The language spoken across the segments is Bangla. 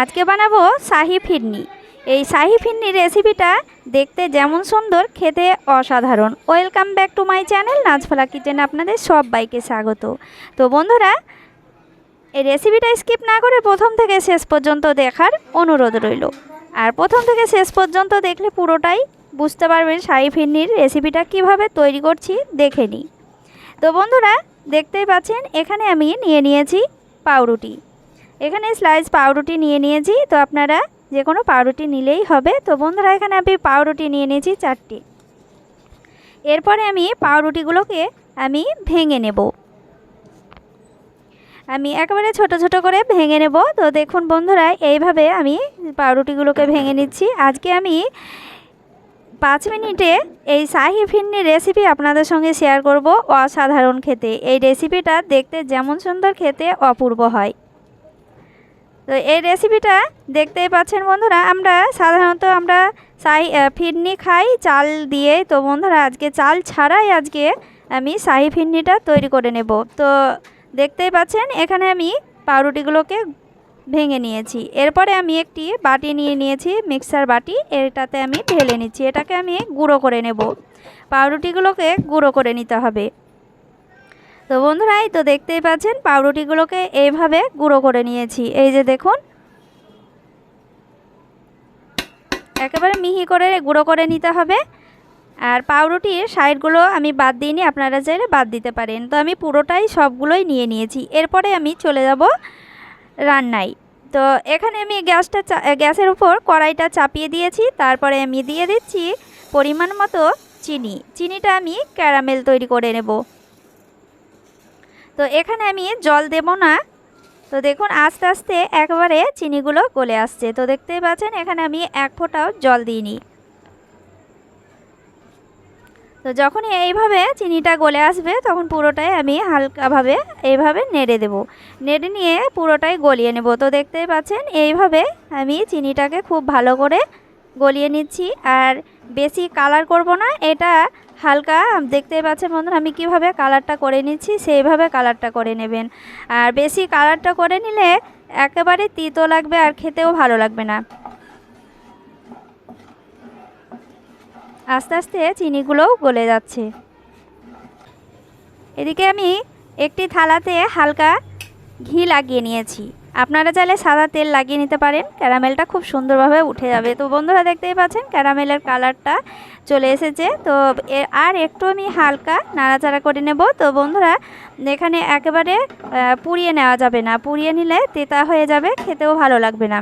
আজকে বানাবো শাহি ফিরনি। এই শাহি ফিরনির রেসিপিটা দেখতে যেমন সুন্দর, খেতে অসাধারণ। Welcome back to my channel নাচফলা kitchen আপনাদের সব বাইকে স্বাগত। তো বন্ধুরা, এই রেসিপিটা স্কিপ না করে প্রথম থেকে শেষ পর্যন্ত দেখার অনুরোধ রইল। আর প্রথম থেকে শেষ পর্যন্ত দেখলে পুরোটাই বুঝতে পারবেন শাহি ফিরনির রেসিপিটা কীভাবে তৈরি করছি, দেখে নিই। তো বন্ধুরা, দেখতেই পাচ্ছেন, এখানে আমি নিয়ে নিয়েছি পাউরুটি। এখানে স্লাইস পাউরুটি নিয়ে নিয়েছি, তো আপনারা যে কোনো পাউরুটি নিলেই হবে। তো বন্ধুরা, এখানে আমি পাউরুটি নিয়ে নিয়েছি চারটি। এরপরে আমি পাউরুটিগুলোকে আমি ভেঙে নেব। আমি একেবারে ছোট ছোট করে ভেঙে নেব। তো দেখুন বন্ধুরা, এইভাবে আমি পাউরুটিগুলোকে ভেঙে নিচ্ছি। আজকে আমি পাঁচ মিনিটে এই শাহি ফিন্নির রেসিপি আপনাদের সঙ্গে শেয়ার করব অসাধারণ খেতে। এই রেসিপিটা দেখতে যেমন সুন্দর, খেতে অপূর্ব হয়। তো এই রেসিপিটা দেখতেই পাচ্ছেন বন্ধুরা, আমরা সাধারণত আমরা শাহি ফিরনি খাই, চাল দিয়ে। তো বন্ধুরা, আজকে চাল ছাড়াই আজকে আমি শাহি ফিরনিটা তৈরি করে নেব। তো দেখতেই পাচ্ছেন, এখানে আমি পাউরুটিগুলোকে ভেঙে নিয়েছি। এরপরে আমি একটি বাটি নিয়ে নিয়েছি, মিক্সার বাটি। এটাতে আমি ঢেলে নিচ্ছি। এটাকে আমি গুঁড়ো করে নেব। পাউরুটিগুলোকে গুঁড়ো করে নিতে হবে। তো বন্ধুরা, এই তো দেখতেই পাচ্ছেন, পাউরুটিগুলোকে এইভাবে গুঁড়ো করে নিয়েছি। এই যে দেখুন, একেবারে মিহি করে গুঁড়ো করে নিতে হবে। আর পাউরুটির সাইডগুলো আমি বাদ দিইনি, আপনারা চাইলে বাদ দিতে পারেন। তো আমি পুরোটাই সবগুলোই নিয়ে নিয়েছি। এরপরে আমি চলে যাব রান্নায়। তো এখানে আমি গ্যাসটা গ্যাসের উপর কড়াইটা চাপিয়ে দিয়েছি। তারপরে আমি দিয়ে দিচ্ছি পরিমাণ মতো চিনি। চিনিটা আমি ক্যারামেল তৈরি করে নেব। তো এখানে আমি জল দেব না। তো দেখুন, আস্তে আস্তে একবারে চিনিগুলো গলে আসছে। তো দেখতেই পাচ্ছেন, এখানে আমি এক ফোঁটাও জল দিইনি। তো যখনই এইভাবে চিনিটা গলে আসবে, তখন পুরোটাই আমি হালকাভাবে এইভাবে নেড়ে দেব। নেড়ে নিয়ে পুরোটাই গলিয়ে নেব। তো দেখতেই পাচ্ছেন, এইভাবে আমি চিনিটাকে খুব ভালো করে গলিয়ে নিচ্ছি। আর বেশি কালার করব না, এটা হালকা। দেখতেই পাচ্ছেন বন্ধুরা, আমি কীভাবে কালারটা করে নিচ্ছি, সেইভাবে কালারটা করে নেবেন। আর বেশি কালারটা করে নিলে একেবারে তিতো লাগবে আর খেতেও ভালো লাগবে না। আস্তে আস্তে চিনিগুলোও গলে যাচ্ছে। এদিকে আমি একটি থালাতে হালকা ঘি লাগিয়ে নিয়েছি। আপনারা চাইলে সাদা তেল লাগিয়ে নিতে পারেন। ক্যারামেলটা খুব সুন্দরভাবে উঠে যাবে। তো বন্ধুরা দেখতেই পাচ্ছেন, ক্যারামেলের কালারটা চলে এসেছে। তো আর একটু আমি হালকা নাড়াচাড়া করে নেব। তো বন্ধুরা, এখানে একেবারে পুড়িয়ে নেওয়া যাবে না। পুড়িয়ে নিলে তেতা হয়ে যাবে, খেতেও ভালো লাগবে না।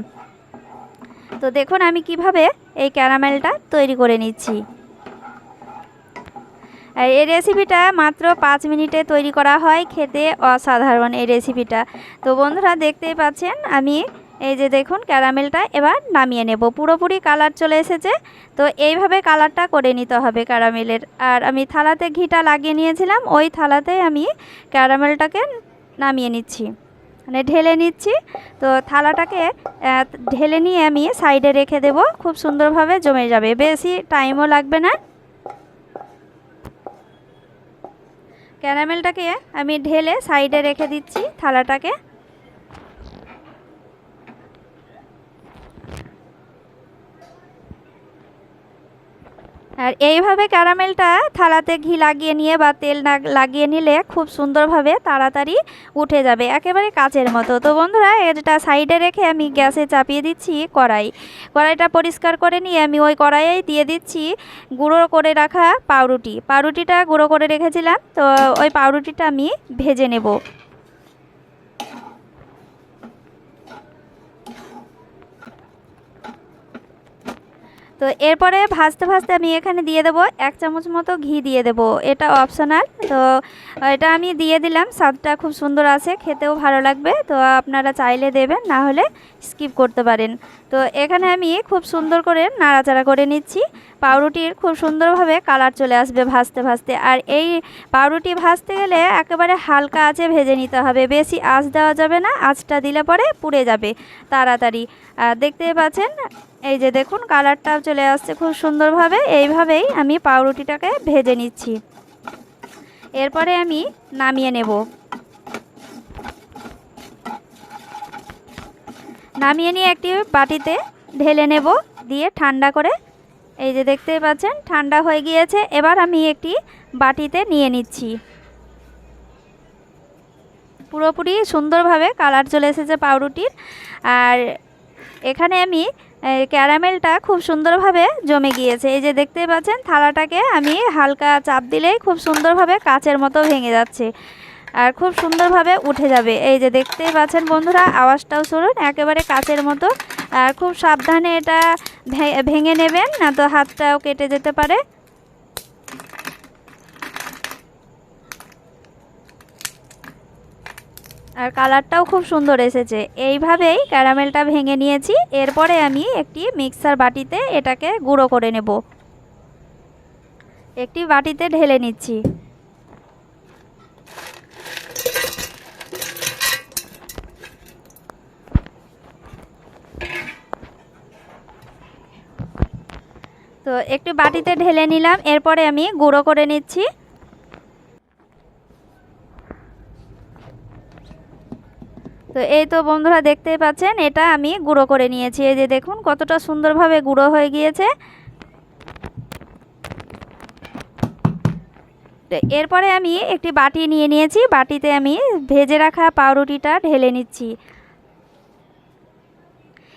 তো দেখুন আমি কীভাবে এই ক্যারামেলটা তৈরি করে নিচ্ছি। এই রেসিপিটা মাত্র পাঁচ মিনিটে তৈরি করা হয়। খেতে অসাধারণ এই রেসিপিটা তো বন্ধুরা, দেখতেই পাচ্ছেন, আমি এই যে দেখুন, ক্যারামেলটা এবার নামিয়ে নেব। পুরোপুরি কালার চলে এসেছে। তো এইভাবে কালারটা করে নিতে হবে ক্যারামেলের। আর আমি থালাতে ঘিটা লাগিয়ে নিয়েছিলাম। ওই থালাতে আমি ক্যারামেলটাকে নামিয়ে নিচ্ছি। মানে ঢেলে নিচ্ছি। তো থালাটাকে ঢেলে নিয়ে আমি সাইডে রেখে দেব। খুব সুন্দরভাবে জমে যাবে। বেশি টাইমও লাগবে না। ক্যারামেলটাকে আমি ঢেলে সাইডে রেখে দিচ্ছি থালাটাকে। আর এইভাবে ক্যারামেলটা থালাতে ঘি লাগিয়ে নিয়ে বা তেল লাগিয়ে নিলে খুব সুন্দরভাবে তাড়াতাড়ি উঠে যাবে, একেবারে কাচের মতো। তো বন্ধুরা, এটা সাইডে রেখে আমি গ্যাসে চাপিয়ে দিচ্ছি কড়াই। কড়াইটা পরিষ্কার করে নিয়ে আমি ওই কড়াইয়েই দিয়ে দিচ্ছি গুঁড়ো করে রাখা পাউরুটি। পাউরুটিটা গুঁড়ো করে রেখেছিলাম, তো ওই পাউরুটিটা আমি ভেজে নেব। তো এরপরে ভাজতে ভাজতে আমি এখানে দিয়ে দেবো এক চামচ মতো ঘি দিয়ে দেব। এটা অপশনাল তো এটা আমি দিয়ে দিলাম, স্বাদটা খুব সুন্দর আছে, খেতেও ভালো লাগবে, তো আপনারা চাইলে দেবেন, না হলে স্কিপ করতে পারেন। তো এখানে আমি খুব সুন্দর করে নাড়াচাড়া করে নিচ্ছি। পাউরুটির খুব সুন্দরভাবে কালার চলে আসবে ভাজতে ভাজতে। আর এই পাউরুটি ভাজতে গেলে একেবারে হালকা আঁচে ভেজে নিতে হবে। বেশি আঁচ দেওয়া যাবে না, আঁচটা দিলে পরে পুড়ে যাবে তাড়াতাড়ি। আর দেখতেই পাচ্ছেন? এই যে দেখুন, কালারটাও চলে আসছে খুব সুন্দরভাবে। এইভাবেই আমি পাউরুটিটাকে ভেজে নিচ্ছি। এরপরে আমি নামিয়ে নেব। নামিয়ে নিয়ে একটি বাটিতে ঢেলে নেব, দিয়ে ঠান্ডা করে এই যে দেখতেই পাচ্ছেন, ঠান্ডা হয়ে গিয়েছে। এবার আমি একটি বাটিতে নিয়ে নিচ্ছি। পুরোপুরি সুন্দরভাবে কালার চলে এসেছে পাউরুটির। আর এখানে আমি ক্যারামেলটা খুব সুন্দরভাবে জমে গিয়েছে। এই যে দেখতেই পাচ্ছেন, থালাটাকে আমি হালকা চাপ দিলেই খুব সুন্দরভাবে কাচের মতো ভেঙে যাচ্ছে। আর খুব সুন্দরভাবে উঠে যাবে। এই যে দেখতেই পাচ্ছেন বন্ধুরা, আওয়াজটাও শুনুন, একেবারে কাচের মতো খুব সাবধানে এটা ভেঙে নেবেন, না তো হাতটাও কেটে যেতে পারে। আর কালারটাও খুব সুন্দর এসেছে। এইভাবেই ক্যারামেলটা ভেঙে নিয়েছি। এরপরে আমি একটি মিক্সার বাটিতে এটাকে গুঁড়ো করে নেব। একটি বাটিতে ঢেলে নিচ্ছি। তো একটু বাটিতে ঢেলে নিলাম, এরপরে আমি গুঁড়ো করে নিচ্ছি। তো এই তো বন্ধুরা দেখতেই পাচ্ছেন, এটা আমি গুঁড়ো করে নিয়েছি। এই যে দেখুন, কতটা সুন্দরভাবে গুঁড়ো হয়ে গিয়েছে। এরপরে আমি একটি বাটি নিয়ে নিয়েছি, বাটিতে আমি ভেজে রাখা পাউরুটিটা ঢেলে নিচ্ছি।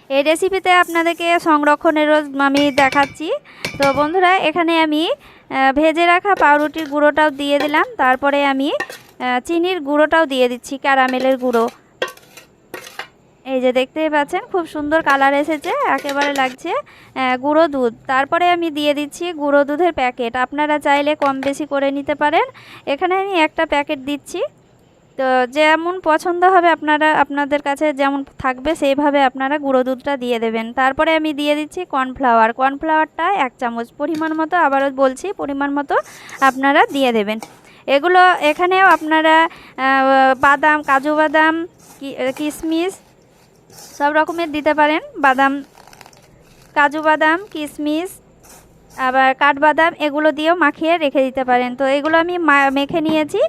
এই রেসিপিতে আপনাদেরকে সংরক্ষণেরও আমি দেখাচ্ছি। তো বন্ধুরা, এখানে আমি ভেজে রাখা পাউরুটির গুঁড়োটাও দিয়ে দিলাম। তারপরে আমি চিনির গুঁড়োটাও দিয়ে দিচ্ছি, ক্যারামেলের গুঁড়ো। এই যে দেখতেই পাচ্ছেন, খুব সুন্দর কালার এসেছে, একেবারে লাগছে গুঁড়ো দুধ। তারপরে আমি দিয়ে দিচ্ছি গুঁড়ো দুধের প্যাকেট। আপনারা চাইলে কম বেশি করে নিতে পারেন। এখানে আমি একটা প্যাকেট দিচ্ছি। তো যেমন পছন্দ হবে আপনারা, আপনাদের কাছে যেমন থাকবে সেইভাবে আপনারা গুঁড়ো দুধটা দিয়ে দেবেন। তারপরে আমি দিয়ে দিচ্ছি কর্নফ্লাওয়ার। কর্নফ্লাওয়ারটা এক চামচ পরিমাণ মতো আবারও বলছি, পরিমাণ মতো আপনারা দিয়ে দেবেন। এগুলো এখানেও আপনারা বাদাম, কাজু বাদাম কিশমিশ সব রকমের দিতে পারেন। বাদাম, কাজু বাদাম কিশমিশ আবার কাঠবাদাম এগুলো দিয়েও মাখিয়ে রেখে দিতে পারেন। তো এগুলো আমি মেখে নিয়েছি।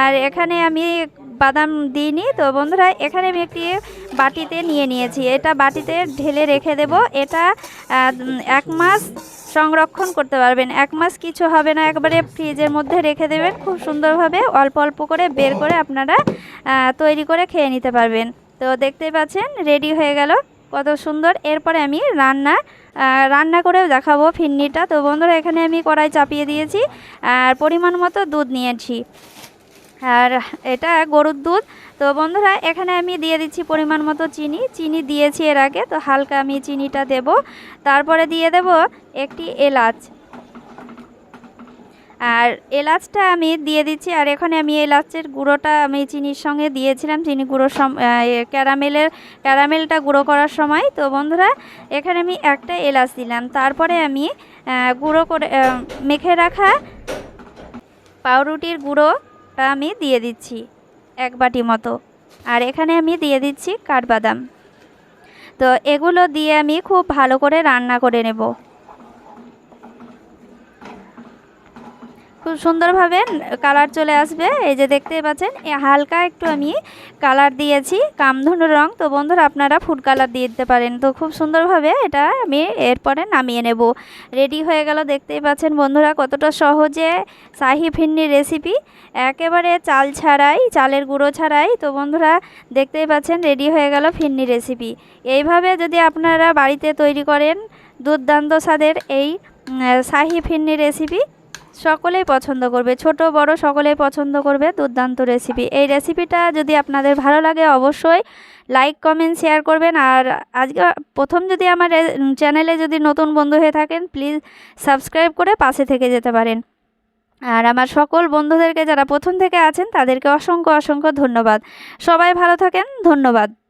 আর এখানে আমি বাদাম দিইনি। তো বন্ধুরা, এখানে আমি একটি বাটিতে নিয়ে নিয়েছি। এটা বাটিতে ঢেলে রেখে দেব। এটা এক মাস সংরক্ষণ করতে পারবেন। এক মাস কিছু হবে না। একবারে ফ্রিজের মধ্যে রেখে দেবেন। খুব সুন্দরভাবে অল্প অল্প করে বের করে আপনারা তৈরি করে খেয়ে নিতে পারবেন। তো দেখতেই পাচ্ছেন, রেডি হয়ে গেল। কত সুন্দর। এরপরে আমি রান্না রান্না করেও দেখাবো ফিন্নিটা তো বন্ধুরা, এখানে আমি কড়াই চাপিয়ে দিয়েছি, আর পরিমাণ মতো দুধ নিয়েছি। আর এটা গরুর দুধ। তো বন্ধুরা, এখানে আমি দিয়ে দিচ্ছি পরিমাণ মতো চিনি। চিনি দিয়েছি এর আগে, তো হালকা আমি চিনিটা দেব। তারপরে দিয়ে দেব একটি এলাচ। আর এলাচটা আমি দিয়ে দিচ্ছি, আর এখানে আমি এলাচের গুঁড়োটা আমি চিনির সঙ্গে দিয়েছিলাম, চিনি গুঁড়ো সম ক্যারামেলের, ক্যারামেলটা গুঁড়ো করার সময়। তো বন্ধুরা, এখানে আমি একটা এলাচ দিলাম, তারপরে আমি গুঁড়ো করে মেখে রাখা পাউরুটির গুঁড়োটা আমি দিয়ে দিচ্ছি এক বাটি মতো। আর এখানে আমি দিয়ে দিচ্ছি কাঠবাদাম। তো এগুলো দিয়ে আমি খুব ভালো করে রান্না করে নেব। খুব সুন্দরভাবে কালার চলে আসবে। এই যে দেখতেই পাচ্ছেন হালকা একটু আমি কালার দিয়েছি, কামধনু রং। তো বন্ধুরা, আপনারা ফুড কালার দিয়ে দিতে পারেন। তো খুব সুন্দরভাবে এটা আমি এরপরে নামিয়ে নেব। রেডি হয়ে গেল, দেখতেই পাচ্ছেন বন্ধুরা, কতটা সহজে শাহি ফিন্নি রেসিপি। একেবারে চাল ছাড়াই, চালের গুঁড়ো ছাড়াই, তো বন্ধুরা, দেখতেই পাচ্ছেন রেডি হয়ে গেল ফিন্নি রেসিপি। এইভাবে যদি আপনারা বাড়িতে তৈরি করেন, দুর্দান্ত স্বাদের এই শাহি ফিন্নি রেসিপি সকলেই পছন্দ করবে, ছোট, বড় সকলেই পছন্দ করবে, দুর্দান্ত রেসিপি এই রেসিপিটা যদি আপনাদের ভালো লাগে অবশ্যই লাইক কমেন্ট শেয়ার করবেন। আর আজকে প্রথম যদি আমার চ্যানেলে যদি নতুন বন্ধু হয়ে থাকেন প্লিজ সাবস্ক্রাইব করে পাশে থেকে যেতে পারেন। আর আমার সকল বন্ধুদেরকে যারা প্রথম থেকে আছেন, তাদেরকে অসংখ্য অসংখ্য ধন্যবাদ। সবাই ভালো থাকেন, ধন্যবাদ।